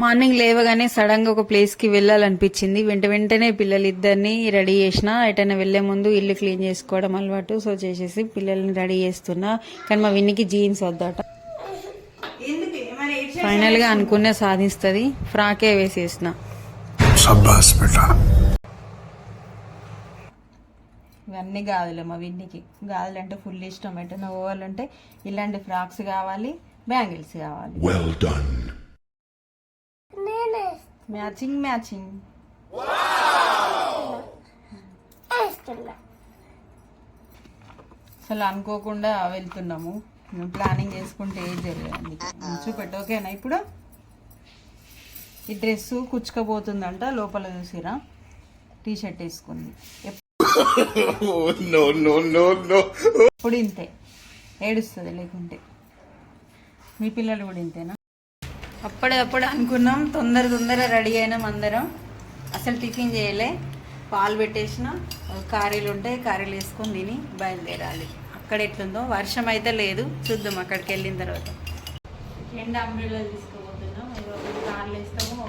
Morning లేవగానే సడన్గా ఒక ప్లేస్కి వెళ్ళాలనిపించింది. వెంట వెంటనే పిల్లలు ఇద్దరిని రెడీ చేసిన ఎటైనా వెళ్ళే ముందు ఇల్లు క్లీన్ చేసుకోవడం అలవాటు. సో చేసేసి పిల్లల్ని రెడీ చేస్తున్నా. కానీ మా విన్నికి జీన్స్ వద్దట. ఫైనల్గా అనుకునే సాధిస్తుంది. ఫ్రాకే వేసేసిన. ఇవన్నీ గాదులు మా విన్నికి. గాదులు అంటే ఫుల్ ఇష్టం. ఎటైనా ఓవర్లు ఇలాంటి ఫ్రాక్స్ కావాలి బ్యాంగిల్స్ కావాలి. Matching matching. అసలు అనుకోకుండా వెళ్తున్నాము. మేము ప్లానింగ్ చేసుకుంటే ఏం జరిగింది చూపెట్టు ఓకేనా ఇప్పుడు? ఈ డ్రెస్ కుచ్చుకపోతుందంట లోపల చూసిరా? టీ షర్ట్ వేసుకుంది ఎప్పుడు ఇంతే. ఏడుస్తుంది లేకుంటే. మీ పిల్లలు కూడా ఇంతేనా? అప్పుడే అప్పుడు అనుకున్నాం తొందర తొందర రెడీ అయినాం అందరం. అసలు టిఫిన్ చేయలే. పాలు పెట్టేసిన కారీలు ఉంటాయి కారీలు వేసుకొని తిని బయలుదేరాలి. అక్కడ ఎట్లుందో వర్షం అయితే లేదు. చూద్దాం అక్కడికి వెళ్ళిన తర్వాత. రెండు ఏదో ఒకటి కార్లు వేస్తాము.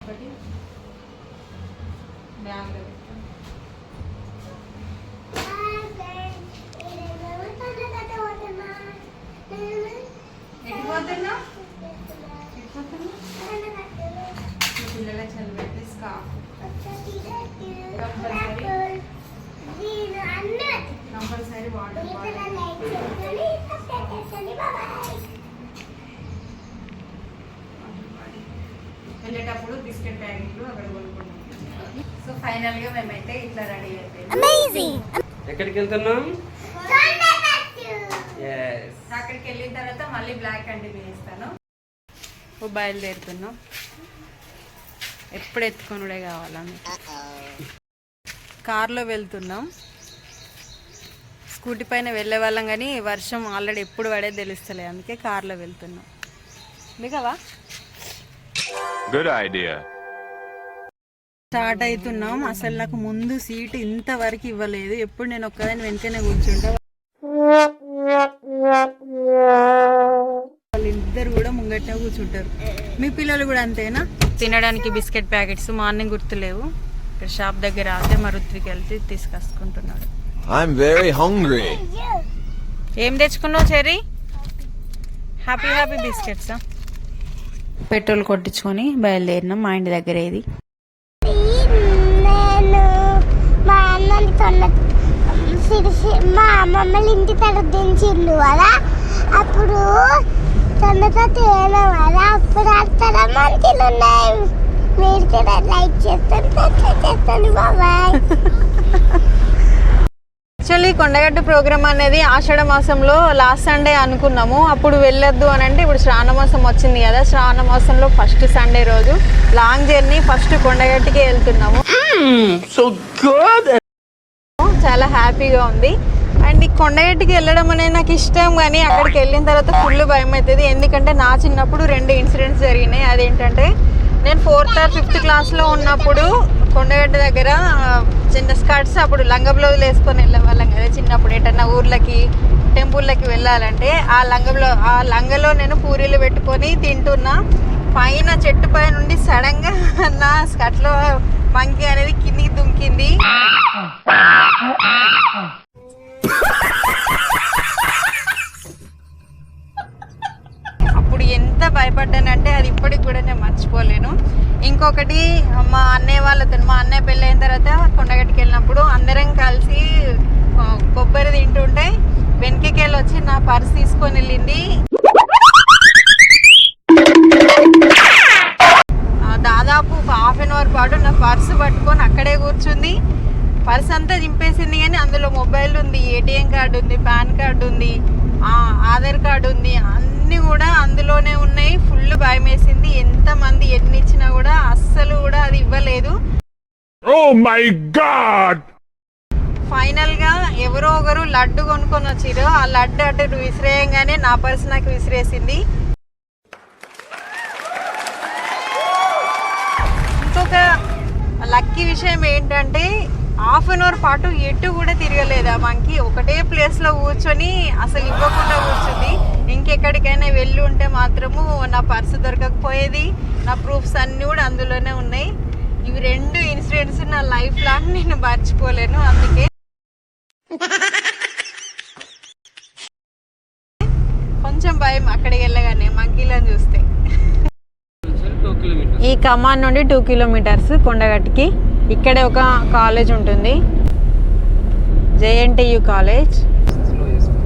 ఒకటి. బ్యాగ్లో ఈ పిల్లలకి స్కార్ఫ్ కంపల్సరీ. Water bottle. వెళ్ళేటప్పుడు బిస్కెట్ ప్యాకెట్లు అక్కడ కొనుక్కుంటాం. సో ఫైనల్గా మేమైతే ఇట్లా రెడీ అయిపోయింది ఎక్కడికి వెళ్తున్నాం? అక్కడికి వెళ్ళిన తర్వాత మళ్ళీ బ్లాక్ కంటిన్యూ చేస్తాను ఓ బయలుదేరుతున్నాం. ఎప్పుడు ఎత్తుకొనుడే కావాలని కార్లో వెళ్తున్నాం. స్కూటీ పైన వెళ్ళే వాళ్ళం కానీ వర్షం ఆల్రెడీ ఎప్పుడు పడే తెలుస్తలే అందుకే కార్లో వెళ్తున్నాం. దిగవా Good idea. స్టార్ట్ అవుతున్నాం. అసలు నాకు ముందు సీటు ఇంతవరకు ఇవ్వలేదు. ఎప్పుడు నేను ఒక్కదాన్ని వెనకనే కూర్చుంటా. వాళ్ళిద్దరు కూడా ముంగట్నే కూర్చుంటారు. మీ పిల్లలు కూడా అంతేనా? తినడానికి బిస్కెట్ ప్యాకెట్స్ మార్నింగ్ గుర్తులేవు. ఇక్కడ షాప్ దగ్గర ఆగితే మా రుత్వికి వెళ్తే తీసుకొసుకుంటున్నాడు I'm very hungry. ఏం తెచ్చుకున్నావు Cherry happy happy biscuits petrol కొట్టించుకొని బయలుదేరినాం మా ఇంటి దగ్గర ఇది నేను మా అన్నని తొన్న సిరిసి మా అమ్మమ్మల ఇంటి తర దించిండు కదా. అప్పుడు తొందరతో తేను కదా అప్పుడు అక్కడ మంచిలు ఉన్నాయి? మీరు కూడా లైక్ చేస్తాను సబ్స్క్రైబ్ చేస్తాను బాబాయ్. యాక్చువల్లీ కొండగట్టు ప్రోగ్రామ్ అనేది ఆషాఢ మాసంలో లాస్ట్ సండే అనుకున్నాము. అప్పుడు వెళ్ళొద్దు అని అంటే ఇప్పుడు శ్రావణ మాసం వచ్చింది కదా. శ్రావణ మాసంలో ఫస్ట్ సండే రోజు లాంగ్ జర్నీ ఫస్ట్ కొండగట్టుకే వెళ్తున్నాము. సో గుడ్ చాలా హ్యాపీగా ఉంది. అండ్ ఈ కొండగట్టుకి వెళ్ళడం అనేది నాకు ఇష్టం కానీ అక్కడికి వెళ్ళిన తర్వాత ఫుల్ భయం అవుతుంది ఎందుకంటే నా చిన్నప్పుడు రెండు ఇన్సిడెంట్స్ జరిగినాయి. అదేంటంటే నేను ఫోర్త్ ఆర్ ఫిఫ్త్ క్లాస్లో ఉన్నప్పుడు కొండగట్టు దగ్గర చిన్న స్కర్ట్స్ అప్పుడు లంగ బ్లౌజులు వేసుకొని వెళ్ళే వాళ్ళం కదా చిన్నప్పుడు. ఎటన్నా ఊర్లకి టెంపుల్లకి వెళ్ళాలంటే ఆ లంగలో ఆ లంగలో నేను పూరీలు పెట్టుకొని తింటున్నా. పైన చెట్టు పై నుండి సడన్గా నా స్కర్ట్లో మంకి అనేది కిందికి దుంకింది. ఇంకొకటి మా అన్నయ్య వాళ్ళతో మా అన్నయ్య పెళ్ళి అయిన తర్వాత కొండగట్టుకి వెళ్ళినప్పుడు అందరం కలిసి కొబ్బరి తింటుంటే వెనకకెళ్ళి వచ్చి నా పర్స్ తీసుకొని వెళ్ళింది. దాదాపు ఒక హాఫ్ అన్ అవర్ పాటు నా పర్స్ పట్టుకొని అక్కడే కూర్చుంది. పర్స్ అంతా దింపేసింది కానీ అందులో మొబైల్ ఉంది ఏటీఎం కార్డు ఉంది పాన్ కార్డు ఉంది ఆధార్ కార్డు ఉంది అన్నీ కూడా భయం వేసింది ఎంతమంది ఎన్ని ఇచ్చినా కూడా అస్సలు కూడా అది ఇవ్వలేదు. Oh ఫైనల్గా ఎవరో ఒకరు లడ్డు కొనుక్కొని వచ్చిర్రు. ఆ లడ్డు అటు విసిరేయంగానే నా పర్స్ నాకు విసిరేసింది. ఇంకొక లక్కీ విషయం ఏంటంటే హాఫ్ అన్ అవర్ పాటు ఎటు కూడా తిరగలేదు ఆ మంకి? ఒకటే ప్లేస్లో కూర్చొని అసలు ఇవ్వకుండా కూర్చుంది. ఇంకెక్కడికైనా వెళ్ళి ఉంటే మాత్రము నా పర్సు దొరకకపోయేది. నా ప్రూఫ్స్ అన్నీ కూడా అందులోనే ఉన్నాయి. ఇవి రెండు ఇన్సిడెంట్స్ నా లైఫ్ లాంగ్ నేను మర్చిపోలేను. అందుకే కొంచెం భయం అక్కడికి వెళ్ళగానే మంకీలను చూస్తే. ఈ కమాన్ నుండి టూ కిలోమీటర్స్ కొండగట్టుకి. ఇక్కడే ఒక కాలేజ్ ఉంటుంది. జేఎన్టీయు కాలేజ్ స్లో చేసుకో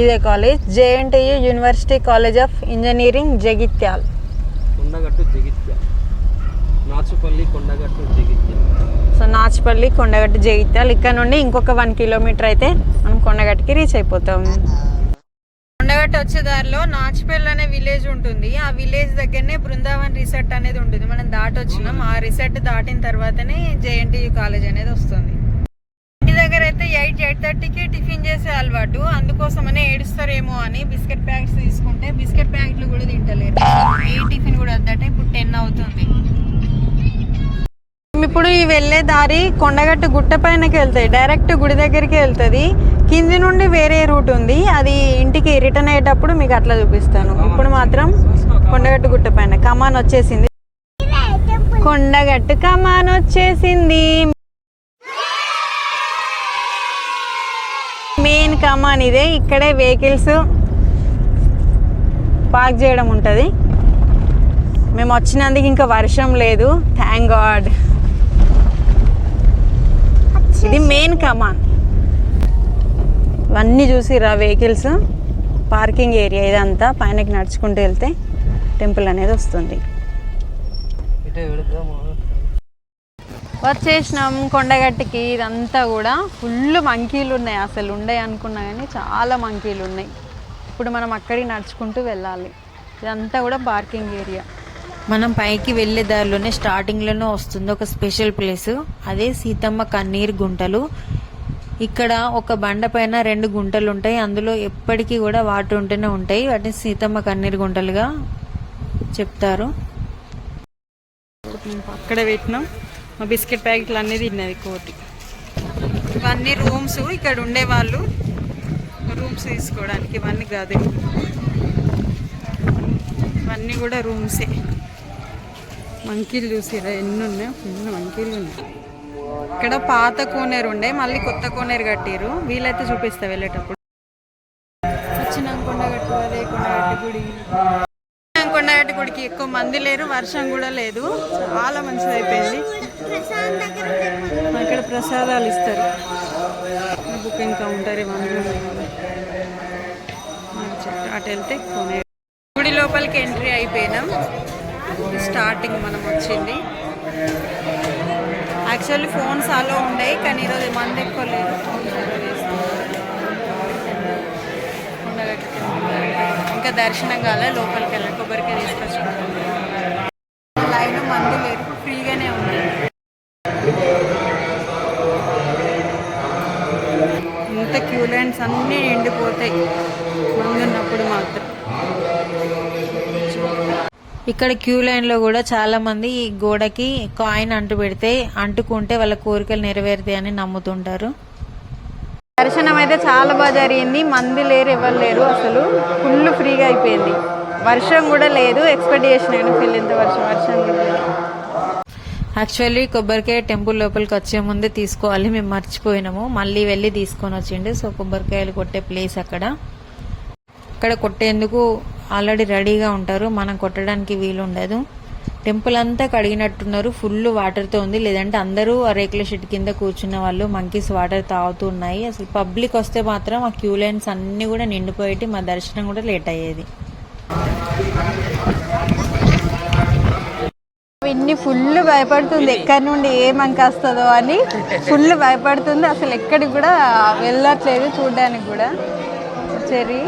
ఇదే college. JNTU university college of engineering Jagtial. Kondagattu Jagtial Nachupalli Kondagattu Jagtial so Nachupalli Kondagattu Jagtial. ఇక్కడ నుండి ఇంకొక వన్ కిలోమీటర్ అయితే మనం కొండగట్టుకి రీచ్ అయిపోతాం. కొండగట్టు వచ్చే దారిలో నాచుపల్లి అనే విలేజ్ ఉంటుంది. ఆ విలేజ్ దగ్గరనే బృందావన్ రిసార్ట్ అనేది ఉంటుంది. మనం దాటి వచ్చినాం ఆ రిసార్ట్ దాటిన తర్వాతనే జేఎన్టీయు కాలేజ్ అనేది వస్తుంది. ఇంటి దగ్గర అయితే ఎయిట్ ఎయిట్ థర్టీకి టిఫిన్ చేసే అలవాటు. అందుకోసమనే ఏడుస్తారేమో అని బిస్కెట్ ప్యాకెట్స్ తీసుకుంటే బిస్కెట్ ప్యాకెట్లు కూడా తింటలేరు. ఏ టిఫిన్ కూడా వద్దట ఇప్పుడు టెన్ అవుతుంది. ఇప్పుడు ఈ వెళ్ళే దారి కొండగట్టు గుట్ట పైనకి వెళ్తాయి. డైరెక్ట్ గుడి దగ్గరికి వెళ్తుంది. కింది నుండి వేరే రూట్ ఉంది. అది ఇంటికి రిటర్న్ అయ్యేటప్పుడు మీకు అట్లా చూపిస్తాను. ఇప్పుడు మాత్రం కొండగట్టు గుట్ట పైన. కమాన్ వచ్చేసింది. కొండగట్టు కమాన్ వచ్చేసింది మెయిన్ కమాన్ ఇదే ఇక్కడే వెహికల్స్ పార్క్ చేయడం ఉంటుంది. మేము వచ్చినందుకు ఇంకా వర్షం లేదు. థ్యాంక్ గాడ్ ఇది మెయిన్ కమాన్. ఇవన్నీ చూసిరా వెహికల్స్? పార్కింగ్ ఏరియా ఇదంతా పైనకి నడుచుకుంటూ వెళ్తే టెంపుల్ అనేది వస్తుంది. వచ్చేసినాం కొండగట్టుకి. ఇదంతా కూడా ఫుల్ మంకీలు ఉన్నాయి. అసలు ఉండే అనుకున్నా కానీ చాలా మంకీలు ఉన్నాయి. ఇప్పుడు మనం అక్కడికి నడుచుకుంటూ వెళ్ళాలి. ఇదంతా కూడా పార్కింగ్ ఏరియా. మనం పైకి వెళ్ళే దారిలోనే స్టార్టింగ్లోనే వస్తుంది ఒక స్పెషల్ ప్లేస్. అదే సీతమ్మ కన్నీరు గుంటలు. ఇక్కడ ఒక బండ పైన రెండు గుంటలు ఉంటాయి. అందులో ఎప్పటికీ కూడా వాటర్ ఉంటూనే ఉంటాయి. వాటిని సీతమ్మ కన్నీరు గుంటలుగా చెప్తారు. అక్కడ పెట్టినాం. మా బిస్కెట్ ప్యాకెట్లు అన్నీ తిన్నది కోటి ఇవన్నీ రూమ్స్ ఇక్కడ ఉండే వాళ్ళు రూమ్స్ తీసుకోవడానికి ఇవన్నీ కాదు. ఇవన్నీ కూడా రూమ్సే. మంకీలు చూసిరా? ఎన్ని ఉన్నాయి? ఎన్ని మంకీలు ఉన్నాయి. ఇక్కడ పాత కోనేరు ఉండే మళ్ళీ కొత్త కోనేరు కట్టిరు వీలైతే చూపిస్తా వెళ్ళేటప్పుడు. వచ్చినాం కొండగట్టు గుడి. కొండగట్టు గుడికి ఎక్కువ మంది లేరు వర్షం కూడా లేదు. చాలా మంచిది అయిపోయింది అక్కడ ప్రసాదాలు ఇస్తారు. బుకింగ్ కౌంటర్ అటు వెళ్తే కొనే గుడి లోపలికి ఎంట్రీ అయిపోయినాం. స్టార్టింగ్ మనం వచ్చింది. యాక్చువల్లీ ఫోన్స్ అలో ఉండేవి కానీ ఈరోజు మంది ఎక్కువ లేదు ఫోన్స్ అలో ఇంకా దర్శనం కాలే లోపలికి వెళ్ళి కొబ్బరికాయ తీసుకొని అన్నీ నిండిపోతాయి. మంది ఉన్నప్పుడు మాత్రం. ఇక్కడ క్యూ లైన్లో కూడా చాలా మంది ఈ గోడకి కాయిన్ అంటు పెడితే అంటుకుంటే వాళ్ళ కోరికలు నెరవేరుతాయని నమ్ముతుంటారు. దర్శనం అయితే చాలా బాగా జరిగింది. మంది లేరు ఎవరు లేరు అసలు. ఫుల్ ఫ్రీగా అయిపోయింది. వర్షం కూడా లేదు. ఎక్స్పెక్ట్ చేసిన కానీ ఫుల్ ఇంత వర్షం వర్షం. కూడా లేదు యాక్చువల్లీ కొబ్బరికాయ టెంపుల్ లోపలికి వచ్చే ముందే తీసుకోవాలి. మేము మర్చిపోయినాము. మళ్ళీ వెళ్ళి తీసుకొని వచ్చిండు. సో కొబ్బరికాయలు కొట్టే ప్లేస్ అక్కడ. అక్కడ కొట్టేందుకు ఆల్రెడీ రెడీగా ఉంటారు. మనం కొట్టడానికి వీలు ఉండదు. టెంపుల్ అంతా కడిగినట్టున్నారు. ఫుల్ వాటర్తో ఉంది. లేదంటే అందరూ ఆ రేకుల షెడ్ కింద కూర్చున్న వాళ్ళు మంకీస్ వాటర్ తాగుతూ ఉన్నాయి. అసలు పబ్లిక్ వస్తే మాత్రం ఆ క్యూ లైన్స్ అన్నీ కూడా నిండిపోయేటి మా దర్శనం కూడా లేట్ అయ్యేది. పిన్ని ఫుల్ భయపడుతుంది ఎక్కడి నుండి ఏ వస్తుందో అని ఫుల్ భయపడుతుంది. అసలు ఎక్కడికి కూడా వెళ్ళట్లేదు చూడడానికి కూడా. చెర్రీ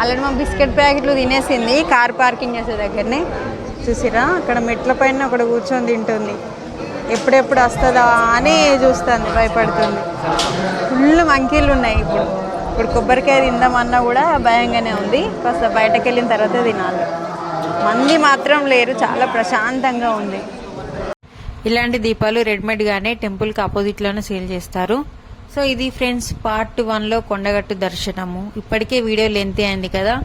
అలాంటి మా బిస్కెట్ ప్యాకెట్లు తినేసింది కార్ పార్కింగ్ చేసే దగ్గరనే. చూసిరా అక్కడ మెట్ల పైన అక్కడ కూర్చొని తింటుంది. ఎప్పుడెప్పుడు వస్తుందా అని చూస్తుంది భయపడుతుంది. ఫుల్ మంకీలు ఉన్నాయి ఇప్పుడు. ఇప్పుడు కొబ్బరికాయ తిందామన్నా కూడా భయంగానే ఉంది. కాస్త బయటకు వెళ్ళిన తర్వాత తినాలి. మంది మాత్రం లేరు చాలా ప్రశాంతంగా ఉంది. ఇలాంటి దీపాలు రెడీమేడ్గానే టెంపుల్కి ఆపోజిట్లోనే సేల్ చేస్తారు. సో ఇది ఫ్రెండ్స్ పార్ట్ వన్లో కొండగట్టు దర్శనము. ఇప్పటికే వీడియో లెంత్ అయింది కదా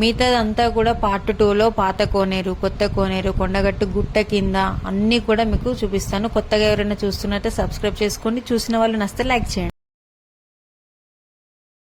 మిగతాదంతా కూడా పార్ట్ టూలో పాత కోనేరు కొత్త కోనేరు కొండగట్టు గుట్ట కింద అన్నీ కూడా మీకు చూపిస్తాను. కొత్తగా ఎవరైనా చూస్తున్నట్టే సబ్స్క్రైబ్ చేసుకోండి. చూసిన వాళ్ళు నస్తే లైక్ చేయండి.